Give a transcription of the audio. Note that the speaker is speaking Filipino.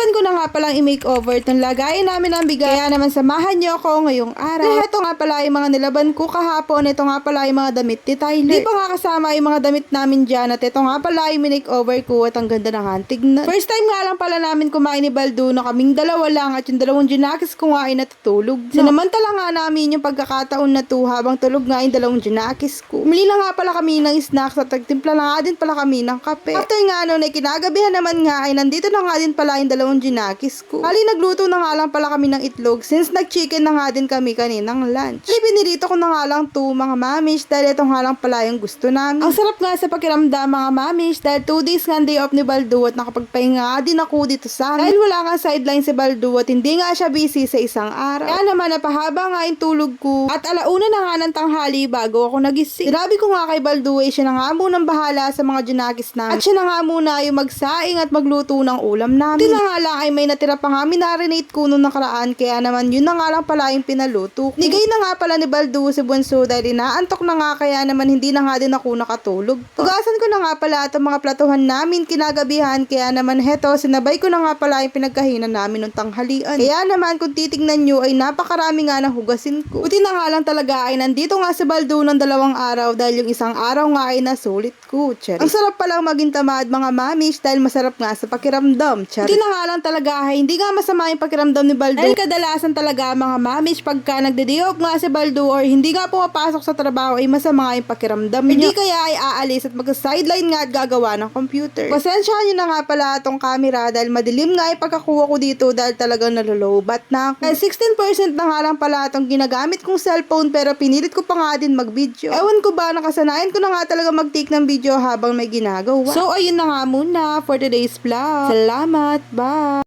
Naisipan ko na nga palang i-makeover itong lagayan namin ng bigay. Kaya naman samahan niyo ako ngayong araw. Dahil ito nga pala yung mga nilaban ko kahapon. Ito nga pala yung mga damit ni Tyler. Di pa nga kasama yung mga damit namin dyan. At ito nga pala yung makeover ko at ang ganda ng hantig na. First time nga lang pala namin kumain ni Baldo na kaming dalawa lang at yung dalawang junakis ko nga ay natutulog. Sinamantala nga namin yung pagkakataon na to habang tulog nga yung dalawang junakis ko. Umili na nga pala kami ng snacks at nagtimpla na nga din pala kami ng kape. After nga nun ay kinagabihan naman nga ay nandito na nga din pala yung dalawang junakis ko. Hali nagluto na nga lang pala kami ng itlog since nag-chicken na nga din kami kaninang lunch. Hali binirito ko na nga lang to mga mamish dahil ito nga lang pala yung gusto namin. Ang sarap nga sa pakiramdam mga mamish dahil 2 days nga day off ni Baldo at nakapagpahinga nga din ako dito sa amin. Dahil wala nga sideline si Baldo at hindi nga siya busy sa isang araw. Kaya naman napahaba nga yung tulog ko at alauna na nga ng tanghali bago ako nagising. Sinabi ko nga kay Baldo eh siya na nga munang bahala sa mga junakis namin. At siya na nga muna yung magsaing at magluto ng ulam namin. Hindi lang ay may natira pa nga minarinate ko nung nakaraan kaya naman yun na nga lang pala yung pinaluto. Nigay na nga pala ni Baldo si Bunso dahil inaantok na nga kaya naman hindi na nga din ako nakatulog. Tugasan ko na nga pala itong mga platuhan namin kinagabihan kaya naman heto sinabay ko na nga pala yung pinagkahinan namin nung tanghalian. Kaya naman kung titignan nyo ay napakarami nga na hugasin ko. Buti na nga lang talaga ay nandito nga si Baldo ng dalawang araw dahil yung isang araw nga ay nasulit ko. Cherry. Ang sarap palang maging tamad mga mamish dahil masarap nga sa pakiramdam. Cherry. Buti na nga lang talaga ay hindi nga masama yung pakiramdam ni Baldo. Dahil kadalasan talaga mga mamish pagka nagde-day off nga si Baldo or hindi nga pumapasok sa trabaho ay masama yung pakiramdam niya. Hindi kaya ay aalis at mag-sideline nga at gagawa ng computer. Pasensyahan nyo na nga pala itong camera dahil madilim nga yung pagkakuha ko dito dahil talagang nalolobat na ako. Dahil 16% na nga lang pala itong ginagamit kong cellphone pero pinilit ko pa nga din mag-video. Ewan ko ba, nakasanayan ko na nga talaga mag-take ng video habang may ginagawa. So, ayun na nga muna for today's vlog. Salamat, bye! はい。